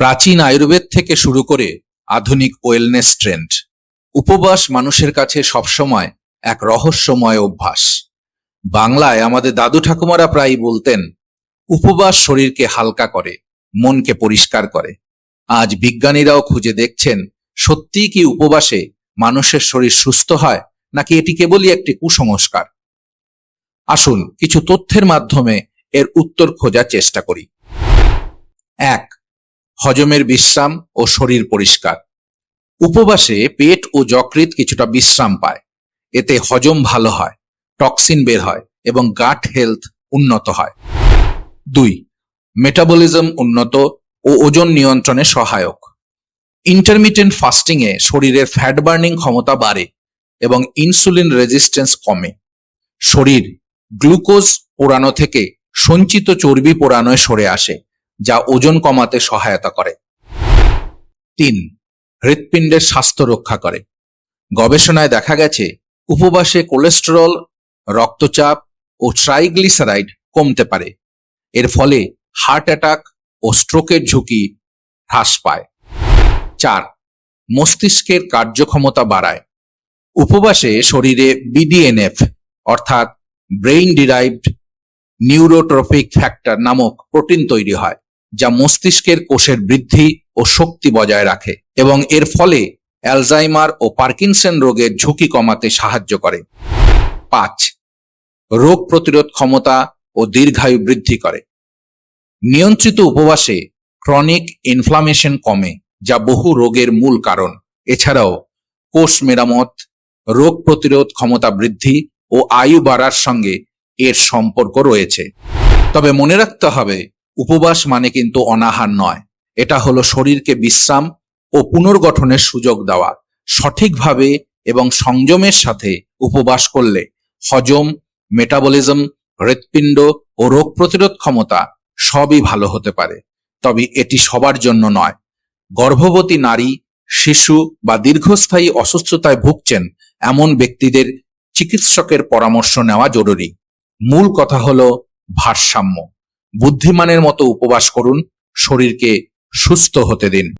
প্রাচীন আয়ুর্বেদ থেকে শুরু করে আধুনিক ওয়েলনেস ট্রেন্ড উপবাস মানুষের কাছে সবসময় এক রহস্যময় অভ্যাস। বাংলায় আমাদের দাদু ঠাকুমারা প্রায়ই বলতেন, উপবাস শরীরকে হালকা করে, মনকে পরিষ্কার করে। আজ বিজ্ঞানীরাও খুঁজে দেখছেন, সত্যিই কি উপবাসে মানুষের শরীর সুস্থ হয়, নাকি এটি কেবলই একটি কুসংস্কার? আসুন, কিছু তথ্যের মাধ্যমে এর উত্তর খোঁজার চেষ্টা করি। এক হজমের বিশ্রাম ও শরীর পরিষ্কার। উপবাসে পেট ও যকৃৎ কিছুটা বিশ্রাম পায়। এতে হজম ভালো হয়, টক্সিন বের হয় এবং গাট হেলথ উন্নত হয়। দুই মেটাবলিজম উন্নত ও ওজন নিয়ন্ত্রণে সহায়ক। ইন্টারমিটেন্ট ফাস্টিং এ শরীরের ফ্যাট বার্নিং ক্ষমতা বাড়ে এবং ইনসুলিন রেজিস্ট্যান্স কমে। শরীর গ্লুকোজ পোড়ানো থেকে সঞ্চিত চর্বি পোড়ানোয় সরে আসে। যা ওজন কমাতে সহায়তা করে। তিন, হৃৎপিণ্ডের স্বাস্থ্য রক্ষা করে। গবেষণায় দেখা গেছে, উপবাসে কোলেস্টেরল, রক্তচাপ ও ট্রাইগ্লিসারাইড কমতে পারে। এর ফলে হার্ট অ্যাটাক ও স্ট্রোকের ঝুঁকি হ্রাস পায়। চার, মস্তিষ্কের কার্যক্ষমতা বাড়ায়। উপবাসে শরীরে বিডিএনএফ অর্থাৎ ব্রেইন ডিরাইভড নিউরোট্রফিক ফ্যাক্টর নামক প্রোটিন তৈরি হয়। যা মস্তিষ্কের কোষের বৃদ্ধি ও শক্তি বজায় রাখে এবং এর ফলে অ্যালজাইমার ও পার্কিনসন রোগের ঝুঁকি কমাতে সাহায্য করে। পাঁচ, রোগ প্রতিরোধ ক্ষমতা ও দীর্ঘায়ু বৃদ্ধি করে। নিয়ন্ত্রিত উপবাসে ক্রনিক ইনফ্লামেশন কমে, যা বহু রোগের মূল কারণ। এছাড়াও, কোষ মেরামত, রোগ প্রতিরোধ ক্ষমতা বৃদ্ধি ও আয়ু বাড়ার সঙ্গে এর সম্পর্ক রয়েছে। তবে মনে রাখতে হবে উপবাস মানে কিন্তু অনাহার নয়। এটা হলো শরীরকে বিশ্রাম ও পুনর্গঠনের সুযোগ দেওয়া। সঠিকভাবে এবং সংযমের সাথে উপবাস করলে হজম, মেটাবলিজম, হৃৎপিণ্ড ও রোগ প্রতিরোধ ক্ষমতা সবই ভালো হতে পারে। তবে এটি সবার জন্য নয়। গর্ভবতী নারী, শিশু বা দীর্ঘস্থায়ী অসুস্থতায় ভুগছেন এমন ব্যক্তিদের চিকিৎসকের পরামর্শ নেওয়া জরুরি। মূল কথা হলো ভারসাম্য। বুদ্ধিমানের মতো উপবাস করুন শরীরকে সুস্থ হতে দিন।